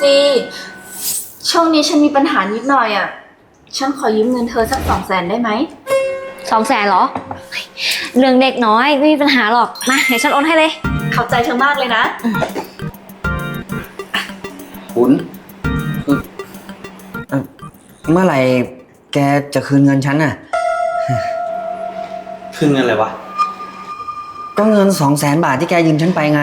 ซีช่วงนี้ฉันมีปัญหานิดหน่อยอะ ฉันขอยืมเงินเธอสักสองแสนได้ไหมสองแสนเหรอเฮ้ยเรื่องเด็กน้อยไม่มีปัญหาหรอก มาเดี๋ยวฉันโอนให้เลย ขอบใจเธอมากเลยนะขุนเอ่อเมื่อไหร่แกจะคืนเงินฉันน่ะ คืนเงินอะไรวะ ก็เงินสองแสนบาทที่แกยืมฉันไปไง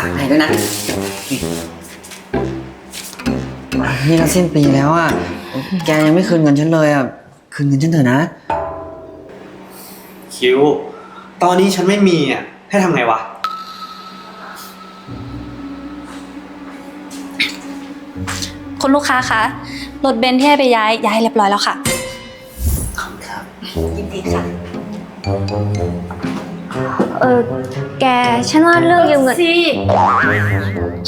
ซื้อของมาฝากนายด้วยนะนี่นี่เราสิ้นปีแล้วอะ แกยังไม่คืนเงินฉันเลยอะ คืนเงินฉันเถอะนะ คิว ตอนนี้ฉันไม่มีอะ ให้ทำไงวะ คุณลูกค้าคะ รถเบนซ์ที่ให้ไปย้ายย้ายเรียบร้อยแล้วค่ะขอบคุณครับยินดีค่ะ เออ แก ฉันว่าเรื่องยืมเงินซี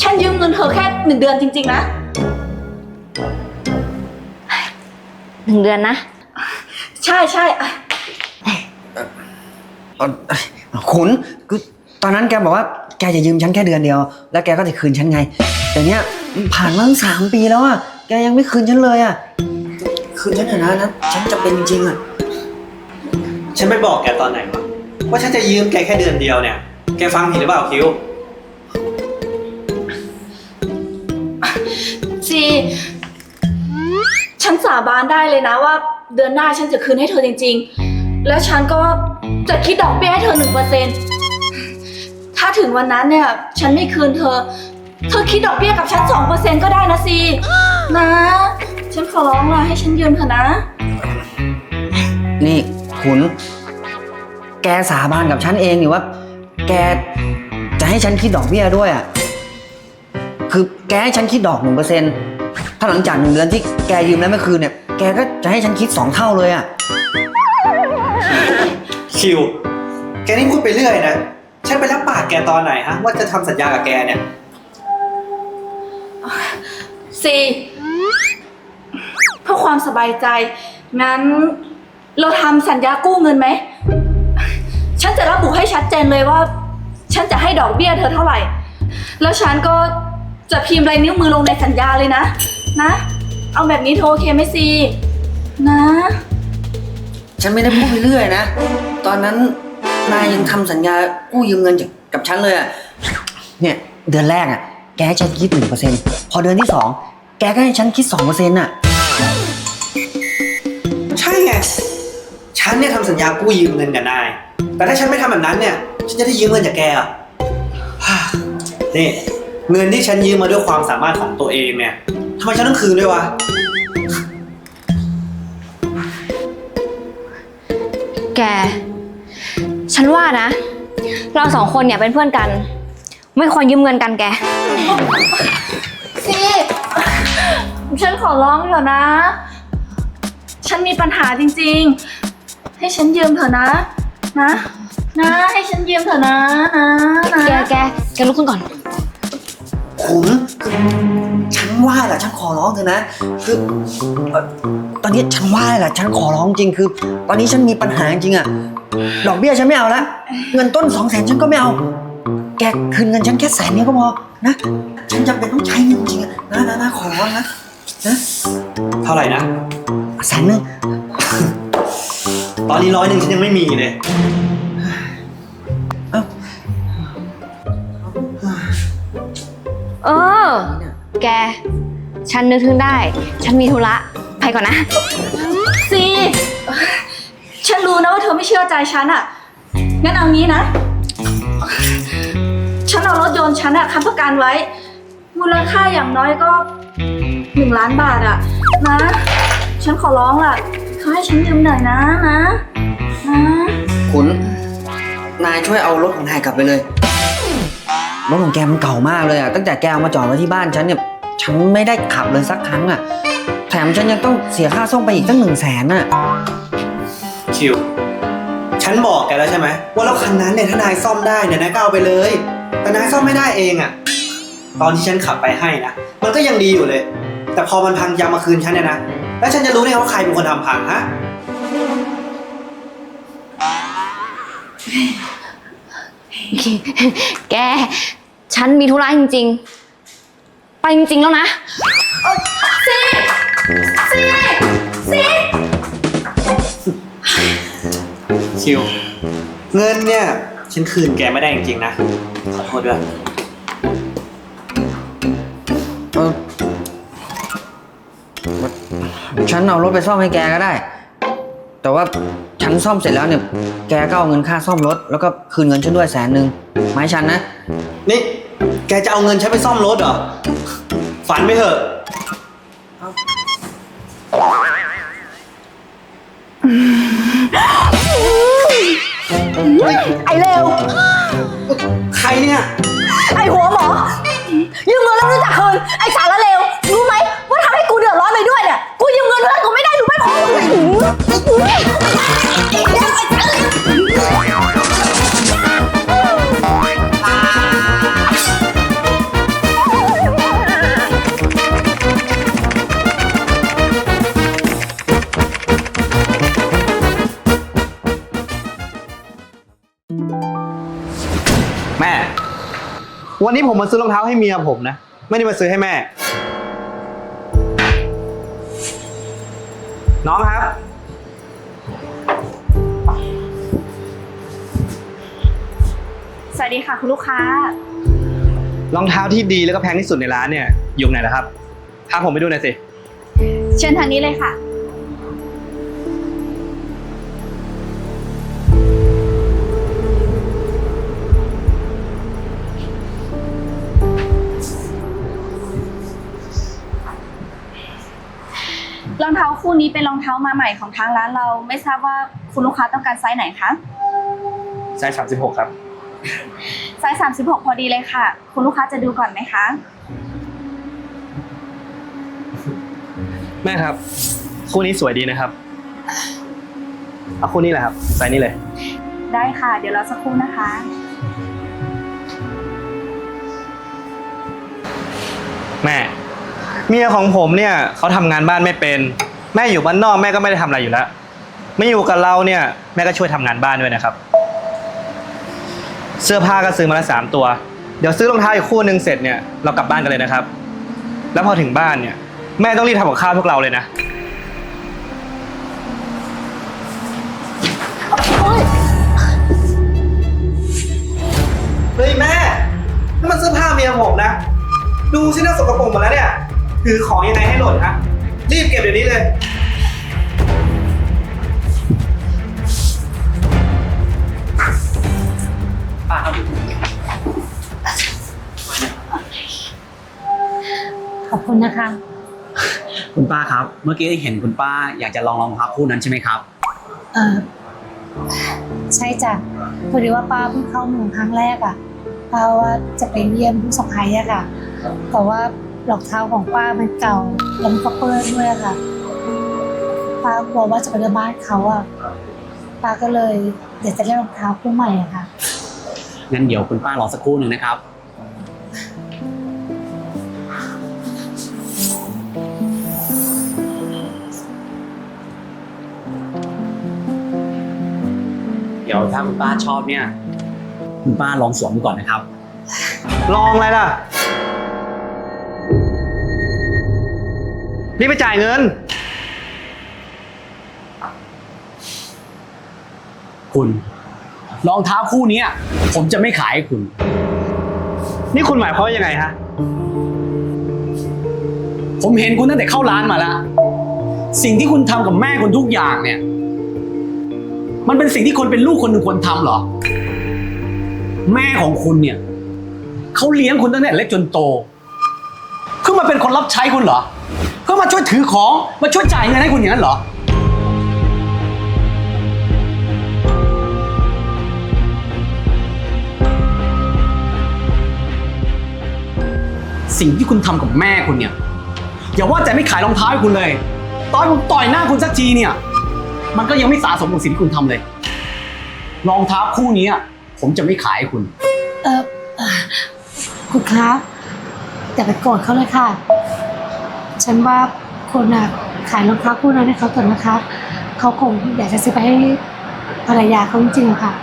ฉันยืมเงินเธอแค่หนึ่งเดือนจริง ๆ นะ หนึ่งเดือนนะ ใช่ใช่อะเอ่อขุนคือตอนนั้นแกบอกว่าแกจะยืมฉันแค่เดือนเดียว แล้วแกก็จะคืนฉันไง แต่เนี้ยมันผ่านมาตั้งสามปีแล้วอะแกยังไม่คืนฉันเลยอะคืนฉันเถอะนะนะฉันจะเป็นจริงๆอะฉันไปบอกแกตอนไหนวะว่าฉันจะยืมแกแค่เดือนเดียวเนี่ย แกฟังผิดหรือเปล่าคิวซีฉันสาบานได้เลยนะว่า เดือนหน้าฉันจะคืนให้เธอจริง ๆ แล้วฉันก็จะคิดดอกเบี้ยให้เธอหนึ่งเปอร์เซ็นถ้าถึงวันนั้นเนี่ย ฉันไม่คืนเธอ เธอคิดดอกเบี้ยกับฉันสองเปอร์เซ็นก็ได้นะซีนะ ฉันขอร้องละให้ฉันยืมเถอะนะ นี่ ขุน แกสาบานกับฉันเองนี่ว่า แกจะให้ฉันคิดดอกเบี้ยด้วยอะ คือแกให้ฉันคิดดอกหนึ่งเปอร์เซ็นถ้าหลังจากหนึ่งเดือนที่แกยืมแล้วไม่คืนเนี่ย แกก็จะให้ฉันคิดสองเท่าเลยอะ คิว แกนี่พูดไปเรื่อยนะ ฉันไปรับปากแกตอนไหนฮะ ว่าจะทำสัญญากับแกเนี่ยซีเพื่อความสบายใจ งั้น เราทำสัญญากู้เงินไหม ฉันจะระบุให้ชัดเจนเลยว่า ฉันจะให้ดอกเบี้ยเธอเท่าไหร่ แล้วฉันก็จะพิมพ์ลายนิ้วมือลงในสัญญาเลยนะ นะ เอาแบบนี้เธอโอเคไหมซีนะ ฉันไม่ได้พูดไปเรื่อยนะ ตอนนั้นนายยังทำสัญญากู้ยืมเงินจากกับฉันเลยอะเนี่ยเดือนแรกอะแกให้ฉันคิดหนึ่งเปอร์เซ็นพอเดือนที่สองแกก็ให้ฉันคิดสองเปอร์เซ็นต์อะ ใช่ไง ฉันเนี่ยทำสัญญากู้ยืมเงินกับนาย แต่ถ้าฉันไม่ทำแบบนั้นเนี่ย ฉันจะได้ยืมเงินจากแกเหรอะนี่เงินที่ฉันยืมมาด้วยความสามารถของตัวเองเนี่ยทำไมฉันต้องคืนด้วยวะ แก ฉันว่านะ เราสองคนเนี่ยเป็นเพื่อนกัน ไม่ควรยืมเงินกันแกซีฉันขอร้องเถอะนะ ฉันมีปัญหาจริง ๆ ให้ฉันยืมเถอะนะ นะ นะ ให้ฉันยืมเถอะนะ นะนะแกแกแกลุกขึ้นก่อน ขุนคือฉันว่าแหละฉันขอร้องเถอะนะ คือเอ่อตอนนี้ฉันว่าแหละฉันขอร้องจริงคือ ตอนนี้ฉันมีปัญหาจริงอะดอกเบี้ยฉันไม่เอาละเงินต้นสองแสนฉันก็ไม่เอา แกคืนเงินฉันแค่แสนเดียวก็พอนะ ฉันจำเป็นต้องใช้เงินจริงอะนะนะนะขอร้องนะนะเท่าไหร่นะแสนหนึ่ง ตอนนี้ร้อยหนึ่งฉันยังไม่มีเลยเออ แก ฉันนึกถึงได้ ฉันมีธุระไปก่อนนะ ซี ฉันรู้นะว่าเธอไม่เชื่อใจฉันอะงั้นเอางี้นะ ฉันเอารถยนต์ฉันอะค้ำประกันไว้ มูลค่าอย่างน้อยก็หนึ่งล้านบาทอะนะ ฉันขอร้องล่ะ เขาให้ฉันยืมหน่อยนะนะนะขุน นายช่วยเอารถของนายกลับไปเลย รถของแกมันเก่ามากเลยอะตั้งแต่แกเอามาจอดไว้ที่บ้านฉันเนี่ย ฉันไม่ได้ขับเลยสักครั้งอะแถมฉันยังต้องเสียค่าซ่อมไปอีกตั้งหนึ่งแสนอะคิว ฉันบอกแกแล้วใช่ไหมว่ารถคันนั้นเนี่ยถ้านายซ่อมได้เนี่ยนายก็เอาไปเลย แต่นายซ่อมไม่ได้เองอะตอนที่ฉันขับไปให้นะ มันก็ยังดีอยู่เลย แต่พอมันพังยางมาคืนฉันเนี่ยนะ แล้วฉันจะรู้ได้ว่าใครเป็นคนทำพังฮะ แก ฉันมีธุระจริงๆ ไปจริงๆแล้วนะชิว เงินเนี่ย ฉันคืนแกไม่ได้จริงๆนะ ขอโทษด้วย ฉันเอารถไปซ่อมให้แกก็ได้ แต่ว่าฉันซ่อมเสร็จแล้วเนี่ย แกก็เอาเงินค่าซ่อมรถ แล้วก็คืนเงินฉันด้วยแสนหนึ่งไมาให้ฉันนะ นี่ แกจะเอาเงินฉันไปซ่อมรถเหรอ ฝันไปเถอะ ไอ้เลวใครเนี่ย ไอ้หัวหมอยืมเงินแล้วไม่รู้จักคืนไอ้ วันนี้ผมมาซื้อรองเท้าให้เมียผมนะ ไม่ได้มาซื้อให้แม่ น้องครับ สวัสดีค่ะคุณลูกค้า รองเท้าที่ดีแล้วก็แพงที่สุดในร้านเนี่ยอยู่ไหนล่ะครับ พาผมไปดูหน่อยสิ เชิญทางนี้เลยค่ะ รองเท้าคู่นี้เป็นรองเท้ามาใหม่ของทางร้านเราไม่ทราบว่าคุณลูกค้าต้องการไซส์ไหนคะไซส์สามสิบหกครับ ไซส์36 พอดีเลยค่ะ คุณลูกค้าจะดูก่อนไหมคะ แม่ครับ คู่นี้สวยดีนะครับ เอาคู่นี้แหละครับไซส์นี้เลย ได้ค่ะ เดี๋ยวเราสักครู่นะคะ แม่ เมียของผมเนี่ยเขาทำงานบ้านไม่เป็น แม่อยู่บ้านนอกแม่ก็ไม่ได้ทำอะไรอยู่แล้วไม่อยู่กับเราเนี่ยแม่ก็ช่วยทำงานบ้านด้วยนะครับ เสื้อผ้าก็ซื้อมาละสามตัว เดี๋ยวซื้อรองเท้าอีกคู่หนึ่งเสร็จเนี่ยเรากลับบ้านกันเลยนะครับ แล้วพอถึงบ้านเนี่ยแม่ต้องรีบทำกับข้าวพวกเราเลยนะ เฮ้ยแม่นี่มันเสื้อผ้าเมียผมนะ ดูสิน่าสกปรกหมดแล้วเนี่ย ถือของยังไงให้หล่นฮะ รีบเก็บเดี๋ยวนี้เลยขอบคุณนะคะ คุณป้าครับ เมื่อกี้เห็นคุณป้าอยากจะลองรองเท้าคู่นั้นใช่ไหมครับ เออใช่จ้ะพอดีว่าป้าเพิ่งเข้าเมืองครั้งแรกอะ่ะป้าว่าจะไปเยี่ยมผู้สะพ้ายอะค่ะ แต่ว่า รองเท้าของป้ามันเก่าแล้วมันก็เปื้อนด้วยอะค่ะ ป้ากลัวว่าจะไปเดินบ้านเขาอะป้าก็เลยเดี๋ยวจะได้รองเท้าคู่ใหม่อะค่ะ งั้นเดี๋ยวคุณป้ารอสักครู่หนึ่งนะครับ เดี๋ยวถ้าคุณป้าชอบเนี่ย คุณป้าลองสวมดูก่อนนะครับ ลองอะไรล่ะ รีบไปจ่ายเงิน คุณรองเท้าคู่เนี้ยผมจะไม่ขายให้คุณ นี่คุณหมายความว่ายังไงฮะ ผมเห็นคุณตั้งแต่เข้าร้านมาแล้วสิ่งที่คุณทำกับแม่คุณทุกอย่างเนี่ย มันเป็นสิ่งที่คนเป็นลูกคนหนึ่งควรทำเหรอ แม่ของคุณเนี่ยเขาเลี้ยงคุณตั้งแต่เล็กจนโตเพื่อมาเป็นคนรับใช้คุณเหรอ มาช่วยถือของ มาช่วยจ่ายเงินให้คุณอย่างนั้นเหรอ สิ่งที่คุณทำกับแม่คุณเนี่ย อย่าว่าแต่ไม่ขายรองเท้าให้คุณเลย ตอนผมต่อยหน้าคุณสักทีเนี่ย มันก็ยังไม่สาสมกับสิ่งที่คุณทำเลย รองเท้าคู่นี้อะผมจะไม่ขายให้คุณ เออเอ่อคุณคะอย่าไปโกรธเขาเลยค่ะ ฉันว่าคุณอะขายรองเท้าคู่นั้นให้เขาเถอะนะคะ เขาคงอยากจะซื้อไปให้ภรรยาเขาจริงๆอะค่ะ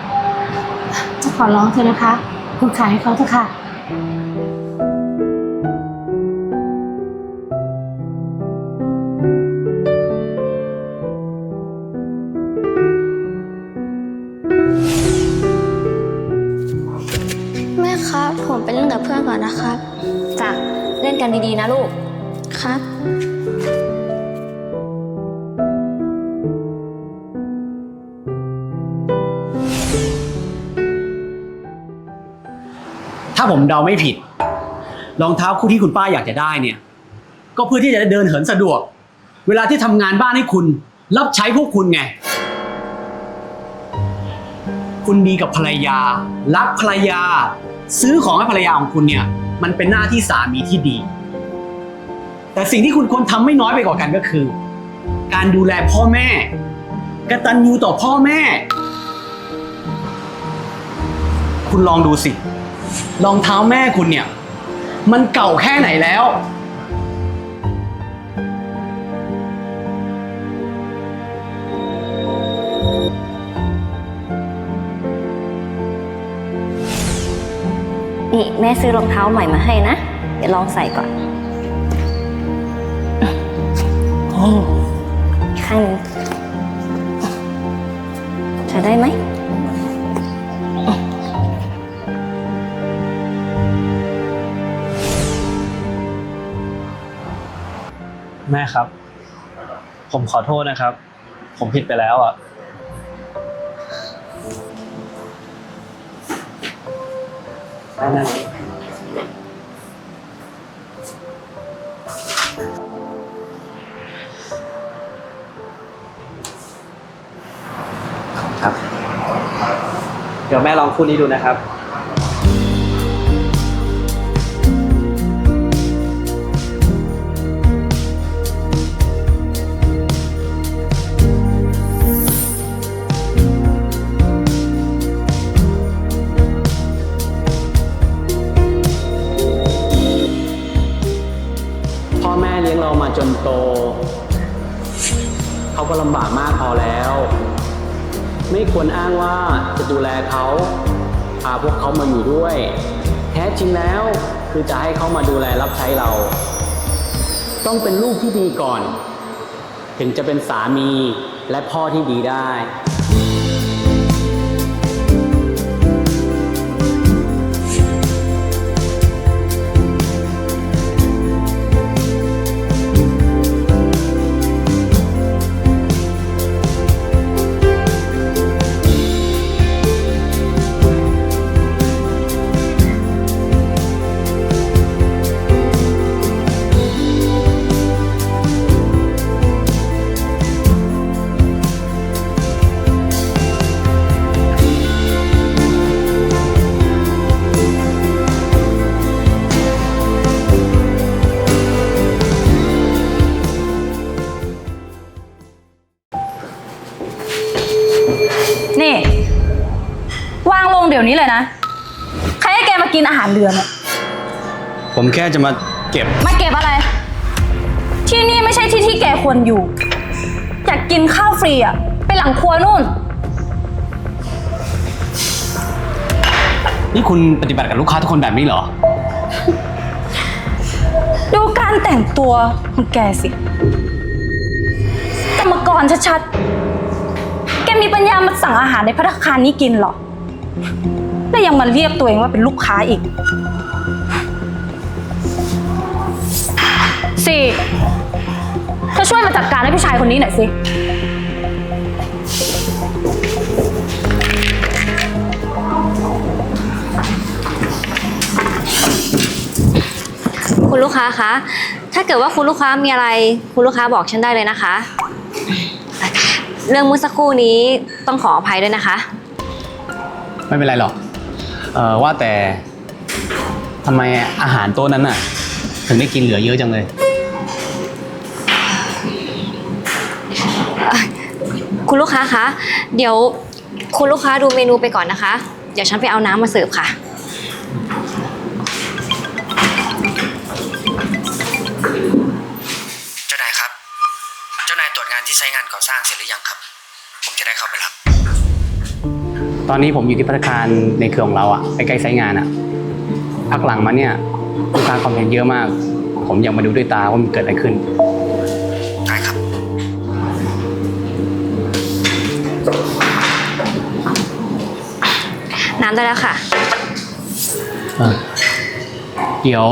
อร้องเธอะนะคะ คุณขายให้เขาเถอะค่ะแม่ครับ ผมไปเล่นกับเพื่อนก่อนนะครับจ้ะเล่นกันดีๆนะลูก ครับ ถ้าผมเดาไม่ผิด รองเท้าคู่ที่คุณป้าอยากจะได้เนี่ย ก็เพื่อที่จะได้เดินเหินสะดวก เวลาที่ทำงานบ้านให้คุณ รับใช้พวกคุณไง คุณดีกับภรรยา รักภรรยา ซื้อของให้ภรรยาของคุณเนี่ย มันเป็นหน้าที่สามีที่ดี แต่สิ่งที่คุณควรทำไม่น้อยไปกว่ากันก็คือ การดูแลพ่อแม่กตัญญูต่อพ่อแม่ คุณลองดูสิรองเท้าแม่คุณเนี่ย มันเก่าแค่ไหนแล้ว นี่แม่ซื้อรองเท้าใหม่มาให้นะ เดี๋ยวลองใส่ก่อน ข้างหนึงใช้ได้ไหมแม่ครับ ผมขอโทษนะครับ ผมผิดไปแล้วอะครับ เดี๋ยวแม่ลองคู่นี้ดูนะครับ พ่อแม่เลี้ยงเรามาจนโต เขาก็ลำบากมากพอแล้ว ไม่ควรอ้างว่า ดูแลเขาพาพวกเขามาอยู่ด้วย แท้จริงแล้วคือจะให้เขามาดูแลรับใช้เรา ต้องเป็นลูกที่ดีก่อน ถึงจะเป็นสามีและพ่อที่ดีได้ ดี๋ยวนี้เลยนะ ใครให้แกมากินอาหารเรือเนี่ย ผมแค่จะมาเก็บ มาเก็บอะไร ที่นี่ไม่ใช่ที่ที่แกควรอยู่ อยากกินข้าวฟรีอะ ไปหลังครัวนู่น นี่คุณปฏิบัติกับลูกค้าทุกคนแบบนี้เหรอ ดูการแต่งตัวของแกสิกรรมกรชัดๆ แกมีปัญญามาสั่งอาหารในพัตตาคารนี้กินเหรอ และยังมาเรียกตัวเองว่าเป็นลูกค้าอีก สี่เธอช่วยมาจัดการให้ผู้ชายคนนี้หน่อยสิ คุณลูกค้าคะ ถ้าเกิดว่าคุณลูกค้ามีอะไร คุณลูกค้าบอกฉันได้เลยนะคะ เรื่องเมื่อสักครู่นี้ต้องขออภัยด้วยนะคะ ไม่เป็นไรหรอก เอ่อว่าแต่ทำไมอาหารโต๊ะนั้นน่ะ ถึงได้กินเหลือเยอะจังเลย คุณลูกค้าคะ เดี๋ยวคุณลูกค้าดูเมนูไปก่อนนะคะ เดี๋ยวฉันไปเอาน้ำมาเสิร์ฟค่ะ เจ้านายครับ เจ้านายตรวจงานที่ไซต์งานก่อสร้างเสร็จหรือยังครับ ผมจะได้เข้าไปรับ ตตอนนี้ผมอยู่ที่พัฒนาคารในเครือของเราอะใกล้ๆไซต์งานอะพักหลังมาเนี่ยลูกค้าคอมเพลนเยอะมาก ผมอยากมาดูด้วยตาว่ามันเกิดอะไรขึ้นได้ครับน้ำได้แล้วค่ะ เออเดี๋ยว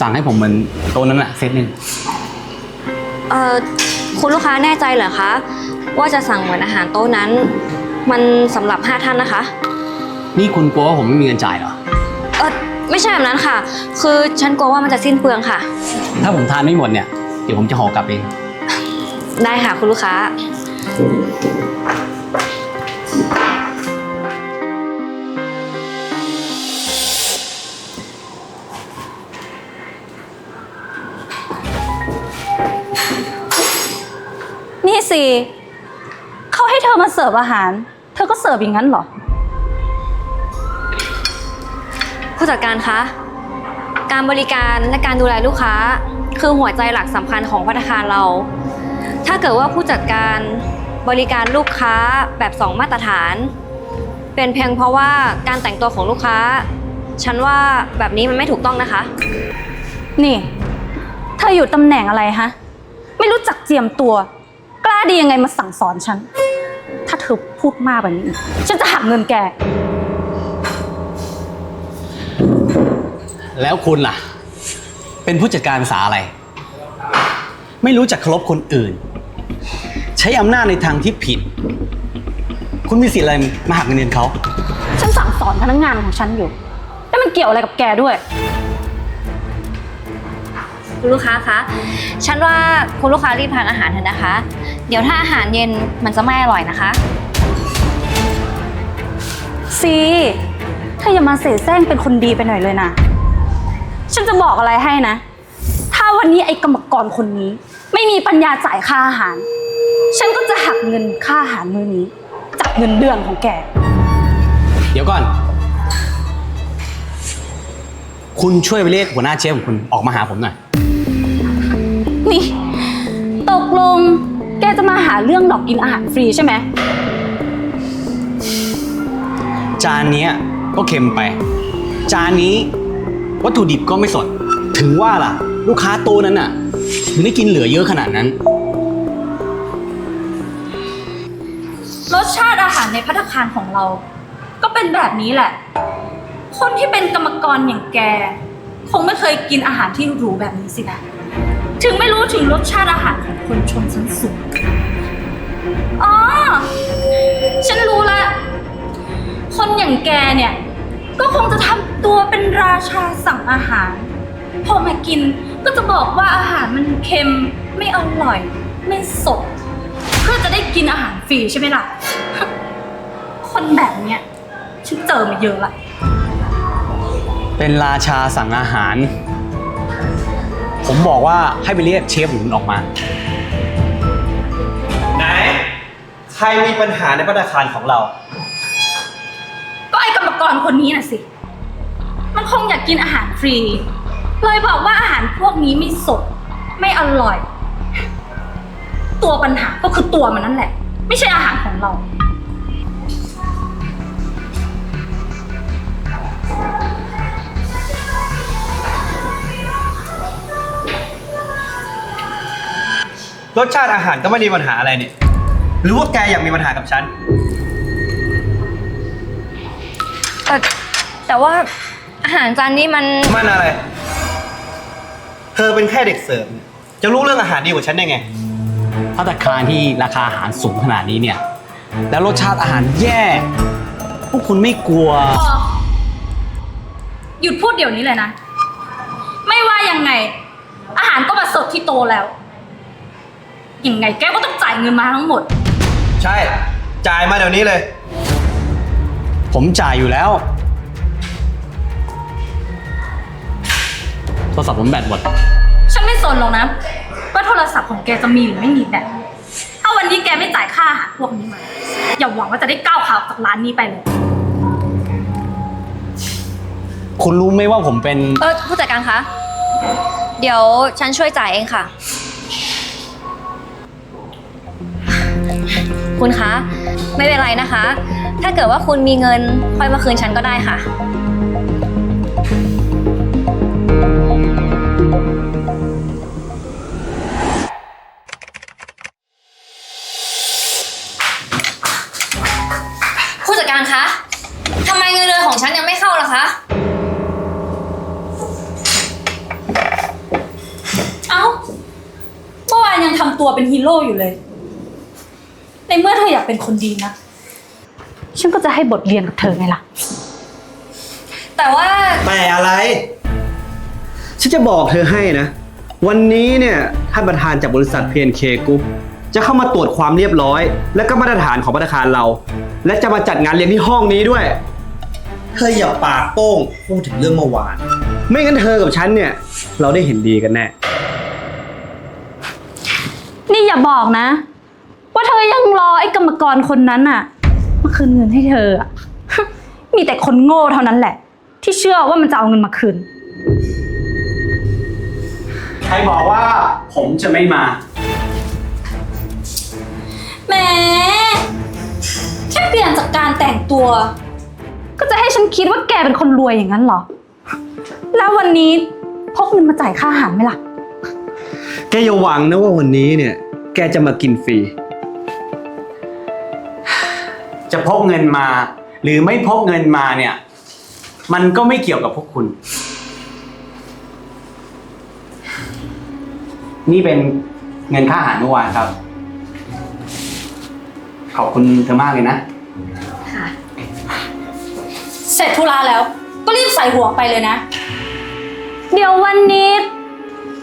สั่งให้ผมเหมือนโต๊ะนั้นอะเซตหนึ่งเอ่อ คุณลูกค้าแน่ใจเหรอคะ ว่าจะสั่งเหมือนอาหารโต๊ะนั้น มันสำหรับ 5 ท่านนะคะ นี่คุณกลัวว่าผมไม่มีเงินจ่ายเหรอ เออไม่ใช่แบบนั้นค่ะ คือฉันกลัวว่ามันจะสิ้นเปลืองค่ะ ถ้าผมทานไม่หมดเนี่ย เดี๋ยวผมจะห่อกลับเอง ได้ค่ะคุณลูกค้า นี่สิ เขาให้เธอมาเสิร์ฟอาหารเธอก็เสิร์ฟอย่างนั้นเหรอ ผู้จัดการคะ การบริการและการดูแลลูกค้า คือหัวใจหลักสำคัญของพัฒนาคารเรา ถ้าเกิดว่าผู้จัดการบริการลูกค้าแบบสองมาตรฐาน เป็นเพียงเพราะว่าการแต่งตัวของลูกค้า ฉันว่าแบบนี้มันไม่ถูกต้องนะคะ นี่ เธออยู่ตำแหน่งอะไรฮะ ไม่รู้จักเจียมตัว กล้าดียังไงมาสั่งสอนฉันถ้าเธอพูดมากแบบนี้อีกฉันจะหักเงินแก แล้วคุณล่ะ เป็นผู้จัดการภาษาอะไร ไม่รู้จักเคารพคนอื่น ใช้อำนาจในทางที่ผิด คุณมีสิทธิ์อะไรมาหักเงินเดือนเขา ฉันสั่งสอนพนักงานของฉันอยู่แล้วมันเกี่ยวอะไรกับแกด้วย คุณลูกค้าคะ ฉันว่าคุณลูกค้ารีบทานอาหารเถอะนะคะ เดี๋ยวถ้าอาหารเย็นมันจะไม่อร่อยนะคะ ซีเธออย่ามาเสแสร้งเป็นคนดีไปหน่อยเลยนะ ฉันจะบอกอะไรให้นะ ถ้าวันนี้ไอ้กรรมกรคนนี้ ไม่มีปัญญาจ่ายค่าอาหาร ฉันก็จะหักเงินค่าอาหารมื้อนี้จากเงินเดือนของแก เดี๋ยวก่อน คุณช่วยไปเรียกหัวหน้าเชฟของคุณออกมาหาผมหน่อย นี่ ตกลง แกจะมาหาเรื่องดอกกินอาหารฟรีใช่ไหม จานเนี้ยก็เค็มไป จานนี้ วัตถุดิบก็ไม่สด ถึงว่าล่ะ ลูกค้าโตะนั้นน่ะ ถึงได้กินเหลือเยอะขนาดนั้น รสชาติอาหารในพัตตาคารของเรา ก็เป็นแบบนี้แหละ คนที่เป็นกรรมกรอย่างแก คงไม่เคยกินอาหารที่หรูแบบนี้สินะ ถึงไม่รู้ถึงรสชาติอาหารของคนชนชั้นสูงอ๋อ ฉันรู้ละ คนอย่างแกเนี่ย ก็คงจะทำตัวเป็นราชาสั่งอาหาร พอมากินก็จะบอกว่าอาหารมันเค็ม ไม่อร่อย ไม่สด เพื่อจะได้กินอาหารฟรีใช่ไหมล่ะ คนแบบเนี้ยฉันเจอมาเยอะละ เป็นราชาสั่งอาหาร ผมบอกว่าให้ไปเรียกเชฟของคุณออกมา ไหน ใครมีปัญหาในพัตตาคารของเรา ก็ไอ้กรรมกรคนนี้น่ะสิ มันคงอยากกินอาหารฟรี เลยบอกว่าอาหารพวกนี้ไม่สด ไม่อร่อย ตัวปัญหาก็คือตัวมันนั่นแหละ ไม่ใช่อาหารของเรา รสชาติอาหารก็ไม่มีปัญหาอะไรเนี่ยหรือว่าแกอยากมีปัญหากับฉัน แต่แต่ว่าอาหารจานนี้มัน มันอะไร เธอเป็นแค่เด็กเสิร์ฟจะรู้เรื่องอาหารดีกว่าฉันได้ไง พัตตาคารที่ราคาอาหารสูงขนาดนี้เนี่ย แล้วรสชาติอาหารแย่ พวกคุณไม่กลัว พอหยุดพูดเดี๋ยวนี้เลยนะ ไม่ว่ายังไง อาหารก็มาสดที่โตะแล้ว ยังไงแกก็ต้องจ่ายเงินมาทั้งหมด ใช่ จ่ายมาเดี๋ยวนี้เลย ผมจ่ายอยู่แล้ว โทรศัพท์ผมแบตหมด ฉันไม่สนหรอกนะว่าโทรศัพท์ของแกจะมีหรือไม่มีแบตถ้าวันนี้แกไม่จ่ายค่าอาหารพวกนี้มา อย่าหวังว่าจะได้ก้าวขาออกจากร้านนี้ไปเลย คุณรู้ไหมว่าผมเป็น เออผู้จัดการคะ เดี๋ยวฉันช่วยจ่ายเองค่ะ คุณคะ ไม่เป็นไรนะคะ ถ้าเกิดว่าคุณมีเงินค่อยมาคืนฉันก็ได้ค่ะ เมื่อเธออยากเป็นคนดีนะฉันก็จะให้บทเรียนกับเธอไงล่ะ แต่ว่า แต่อะไร ฉันจะบอกเธอให้นะ วันนี้เนี่ยท่านประธานจากบริษัท PNK Group จะเข้ามาตรวจความเรียบร้อย และก็มาตรฐานของธนาคารเรา และจะมาจัดงานเลี้ยงที่ห้องนี้ด้วย เธออย่าปากโป้งพูดถึงเรื่องเมื่อวาน ไม่งั้นเธอกับฉันเนี่ย เราได้เห็นดีกันแน่ นี่อย่าบอกนะ ว่าเธอยังรอไอ้กรรมกรคนนั้นอะมาคืนเงินให้เธออะ มีแต่คนโง่เท่านั้นแหละ ที่เชื่อว่ามันจะเอาเงินมาคืน ใครบอกว่าผมจะไม่มา แหมแค่เปลี่ยนจากการแต่งตัว ก็จะให้ฉันคิดว่าแกเป็นคนรวยอย่างนั้นเหรอ แล้ววันนี้พกเงินมาจ่ายค่าอาหารไหมล่ะ แกอย่าหวังนะว่าวันนี้เนี่ย แกจะมากินฟรี จะพกเงินมา หรือไม่พกเงินมาเนี่ย มันก็ไม่เกี่ยวกับพวกคุณ นี่เป็นเงินค่าอาหารเมื่อวานครับ ขอบคุณเธอมากเลยนะเสร็จธุระแล้ว ก็รีบใส่หัวไปเลยนะ เดี๋ยววันนี้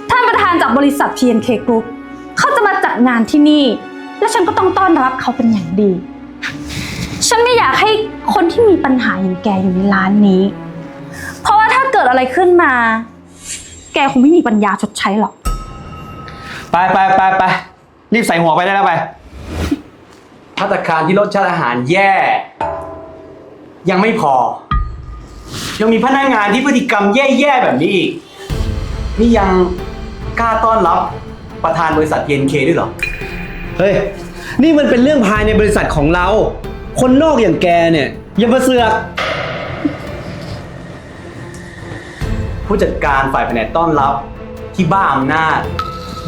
ท่านประธานจากบริษัท PNK Group เขาจะมาจัดงานที่นี่ และฉันก็ต้องต้อนรับเขาเป็นอย่างดี ฉันไม่อยากให้คนที่มีปัญหาอย่างแกอยู่ในร้านนี้ เพราะว่าถ้าเกิดอะไรขึ้นมา แกคงไม่มีปัญญาชดใช้หรอก ไปไปไปไปรีบใส่หัวไปได้แล้วไปพัตตาคารที่รสชาติอาหารแย่ ยังไม่พอ ยังมีพนักงานที่พฤติกรรมแย่ๆแบบนี้อีก นี่ยังกล้าต้อนรับประธานบริษัท PNK ด้วยเหรอ เฮ้ย นี่มันเป็นเรื่องภายในบริษัทของเรา คนนอกอย่างแกเนี่ย อย่ามาเสือก ผู้จัดการฝ่ายแผนกต้อนรับ ที่บ้าอำนาจ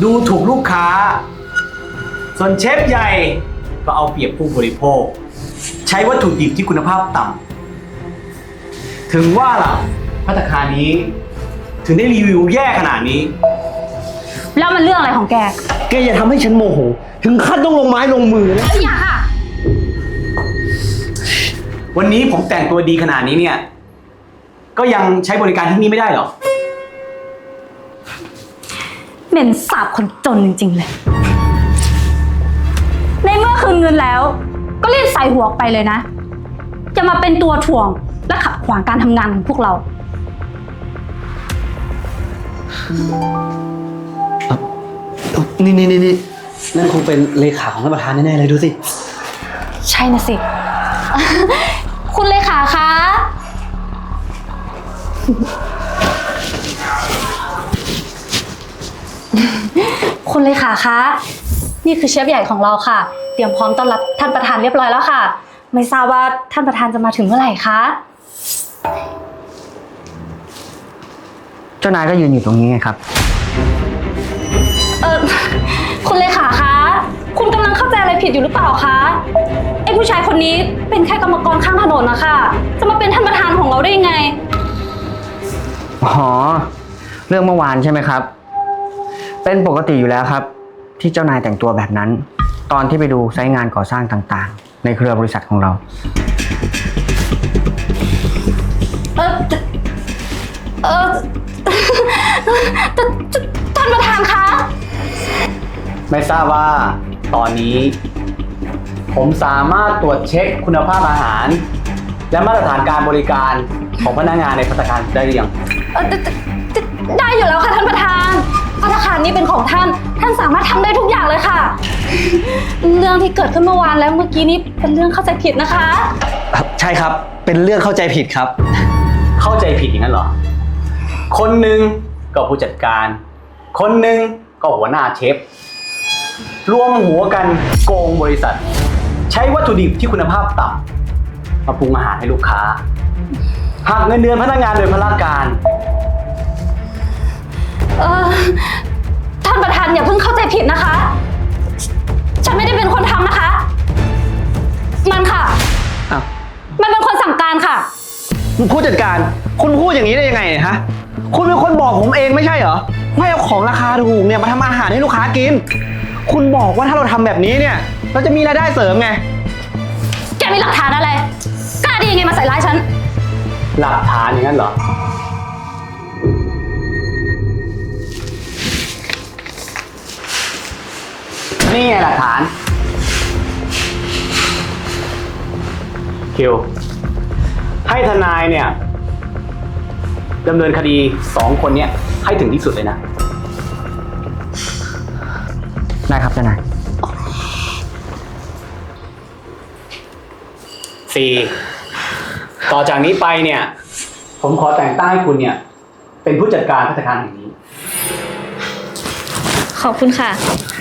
ดูถูกลูกค้า ส่วนเชฟใหญ่ก็เอาเปรียบผู้บริโภค ใช้วัตถุดิบที่คุณภาพต่ำถึงว่าล่ะพัตตาคารนี้ ถึงได้รีวิวแย่ขนาดนี้ แล้วมันเรื่องอะไรของแก แกอย่าทำให้ฉันโมโห ถึงขั้นต้องลงไม้ลงมือนะ อย่าค่ะ วันนี้ผมแต่งตัวดีขนาดนี้เนี่ย ก็ยังใช้บริการที่นี่ไม่ได้เหรอ เหม็นสาบคนจนจริงๆเลย ในเมื่อคืนเงินแล้ว ก็รีบใส่หัวออกไปเลยนะ จะมาเป็นตัวถ่วงและขัดขวางการทำงานของพวกเรา นี่นี่นี่นี่นั่นคงเป็นเลขาของท่านประธานแน่ๆเลยดูสิ ใช่นะสิ คุณเลขาคะคุณเลขาคะนี่คือเชฟใหญ่ของเราค่ะ เตรียมพร้อมต้อนรับท่านประธานเรียบร้อยแล้วค่ะ ไม่ทราบว่าท่านประธานจะมาถึงเมื่อไหร่คะเจ้านายก็ยืนอยู่ตรงนี้ไงครับ เออคุณเลขาคะคุณกำลังเข้าใจอะไรผิดอยู่หรือเปล่าคะไอ้ ผู้ชายคนนี้เป็นแค่กรรมกรข้างถนนนะคะ จะมาเป็นท่านประธานของเราได้ยังไง อ๋อ เรื่องเมื่อวานใช่ไหมครับ เป็นปกติอยู่แล้วครับ ที่เจ้านายแต่งตัวแบบนั้น ตอนที่ไปดูไซต์งานก่อสร้างต่างๆ ในเครือบริษัทของเรา เออจะเออจะจะท่านประธานคะ ไม่ทราบว่าตอนนี้ ผมสามารถตรวจเช็คคุณภาพอาหาร และมาตรฐานการบริการของพนักงานในพัตตาคารได้หรือยัง เออจะจะจะได้อยู่แล้วค่ะท่านประธานธนาคารนี้เป็นของท่าน ท่านสามารถทำได้ทุกอย่างเลยค่ะ เรื่องที่เกิดขึ้นเมื่อวานแล้วเมื่อกี้นี้เป็นเรื่องเข้าใจผิดนะคะ ใช่ครับ เป็นเรื่องเข้าใจผิดครับ เข้าใจผิดอย่างนั้นเหรอ คนหนึ่งก็ผู้จัดการ คนหนึ่งก็หัวหน้าเชฟ รวมหัวกันโกงบริษัท ใช้วัตถุดิบที่คุณภาพต่ำมาปรุงอาหารให้ลูกค้าหักเงินเดือนพนักงานโดยพละการ เออท่านประธานอย่าเพิ่งเข้าใจผิดนะคะ ฉันไม่ได้เป็นคนทำนะคะ มันค่ะ อ้าว มันเป็นคนสั่งการค่ะ ผู้จัดการ คุณพูดอย่างนี้ได้ยังไงเนี่ยฮะ คุณเป็นคนบอกผมเองไม่ใช่เหรอไม่เอาของราคาถูกเนี่ยมาทำอาหารให้ลูกค้ากิน คุณบอกว่าถ้าเราทำแบบนี้เนี่ย เราจะมีรายได้เสริมไง แกมีหลักฐานอะไร กล้าดียังไงมาใส่ร้ายฉัน หลักฐานอย่างนั้นเหรอ นี่ไงหลักฐาน คิว ให้ทนายเนี่ยดำเนินคดีสองคนเนี่ยให้ถึงที่สุดเลยนะ ได้ครับทนายสี่ต่อจากนี้ไปเนี่ย ผมขอแต่งตั้งให้คุณเนี่ย เป็นผู้จัดการพัฒนาคารแห่งนี้ ขอบคุณค่ะค